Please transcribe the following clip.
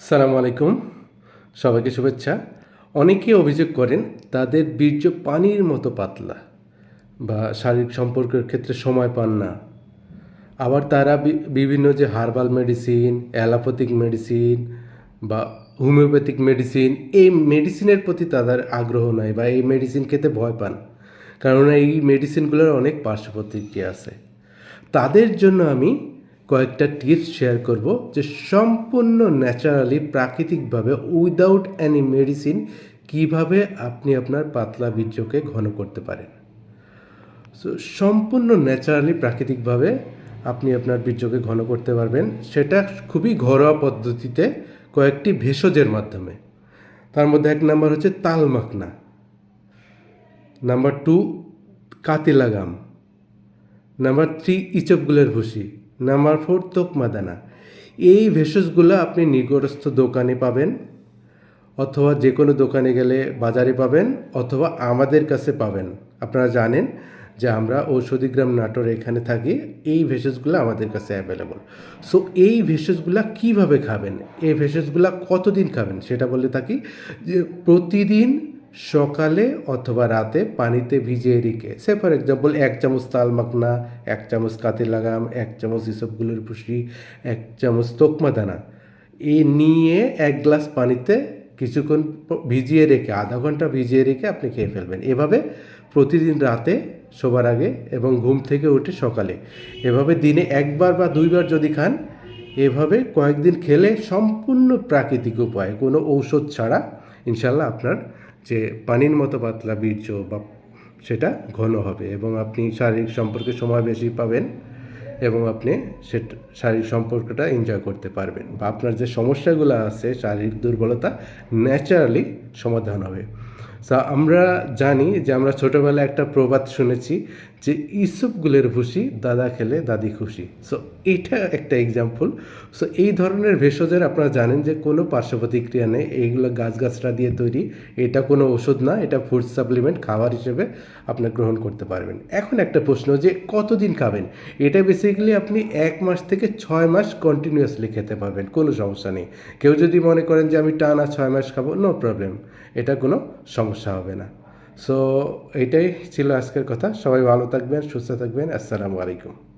সালামু আলাইকুম। সবাইকে শুভেচ্ছা। অনেকে অভিযোগ করেন তাদের বীর্য পানির মতো পাতলা বা শারীরিক সম্পর্কের ক্ষেত্রে সময় পান না। আবার তারা বিভিন্ন যে হার্বাল মেডিসিন, অ্যালোপ্যাথিক মেডিসিন বা হোমিওপ্যাথিক মেডিসিন, এই মেডিসিনের প্রতি তাদের আগ্রহ নাই বা এই মেডিসিন খেতে ভয় পান। কারণ এই মেডিসিনগুলোর অনেক পার্শ্ব প্রতিক্রিয়া আছে। তাদের জন্য আমি কয়েকটা টিপস শেয়ার করব যে সম্পূর্ণ ন্যাচারালি প্রাকৃতিকভাবে উইদাউট অ্যানি মেডিসিন কীভাবে আপনি আপনার পাতলা বীর্যকে ঘন করতে পারেন। সো সম্পূর্ণ ন্যাচারালি প্রাকৃতিকভাবে আপনি আপনার বীর্যকে ঘন করতে পারবেন। সেটা খুবই ঘরোয়া পদ্ধতিতে কয়েকটি ভেষজের মাধ্যমে। তার মধ্যে এক নাম্বার হচ্ছে তালমাখনা নাম্বার টু কাতিলাগাম নাম্বার থ্রি ইচপগুলের ভুসি। নাম্বার ফোর, তোকমাদানা। এই ভেষজগুলো আপনি নিকটস্থ দোকানে পাবেন, অথবা যে কোনো দোকানে গেলে বাজারে পাবেন, অথবা আমাদের কাছে পাবেন। আপনারা জানেন যে আমরা ঔষধিগ্রাম নাটোর এখানে থাকি, এই ভেষজগুলো আমাদের কাছে অ্যাভেলেবল সো এই ভেষজগুলো কীভাবে খাবেন? এই ভেষজগুলো কতদিন খাবেন? সেটা বলে থাকি যে প্রতিদিন সকালে অথবা রাতে পানিতে ভিজিয়ে রেখে সে ফর এক্সাম্পল এক চামচ তাল মাখনা, এক চামচ কাতে লাগাম, এক চামচ ইসবগুলোর ভুসি এক চামচ তোকমা দানা এ নিয়ে এক গ্লাস পানিতে কিছুক্ষণ ভিজিয়ে রেখে, আধা ঘণ্টা ভিজিয়ে রেখে আপনি খেয়ে ফেলবেন। এভাবে প্রতিদিন রাতে শোবার আগে এবং ঘুম থেকে উঠে সকালে। এভাবে দিনে একবার বা দুইবার যদি খান, এভাবে কয়েকদিন খেলে সম্পূর্ণ প্রাকৃতিক উপায়, কোনো ঔষধ ছাড়া ইনশাল্লাহ আপনার যে পানির মতো পাতলা বীর্য বা সেটা ঘন হবে এবং আপনি শারীরিক সম্পর্কে সময় বেশি পাবেন এবং আপনি সেটা, শারীরিক সম্পর্কটা এনজয় করতে পারবেন। বা আপনার যে সমস্যাগুলো আছে, শারীরিক দুর্বলতা ন্যাচারালি সমাধান হবে। সো আমরা জানি যে আমরা ছোটোবেলায় একটা প্রবাদ শুনেছি যে ইসবগুলের ভুসি দাদা খেলে দাদি খুশি। সো এইটা একটা এক্সাম্পল সো এই ধরনের ভেষজের আপনারা জানেন যে কোনো পার্শ্ব প্রতিক্রিয়া নেই, এইগুলো গাছগাছরা দিয়ে তৈরি। এটা কোনো ওষুধ না, এটা ফুড সাপ্লিমেন্ট খাবার হিসেবে আপনি গ্রহণ করতে পারবেন। এখন একটা প্রশ্ন যে কতদিন খাবেন? এটা বেসিক্যালি আপনি এক মাস থেকে ছয় মাস কন্টিনিউয়াসলি খেতে পারবেন, কোনো সমস্যা নেই। কেউ যদি মনে করেন যে আমি টানা ছয় মাস খাব নো প্রবলেম এটা কোনো সমস্যা হবে না। সো এটাই ছিল আজকের কথা। সবাই ভালো থাকবেন, সুস্থ থাকবেন। আসসালামু আলাইকুম।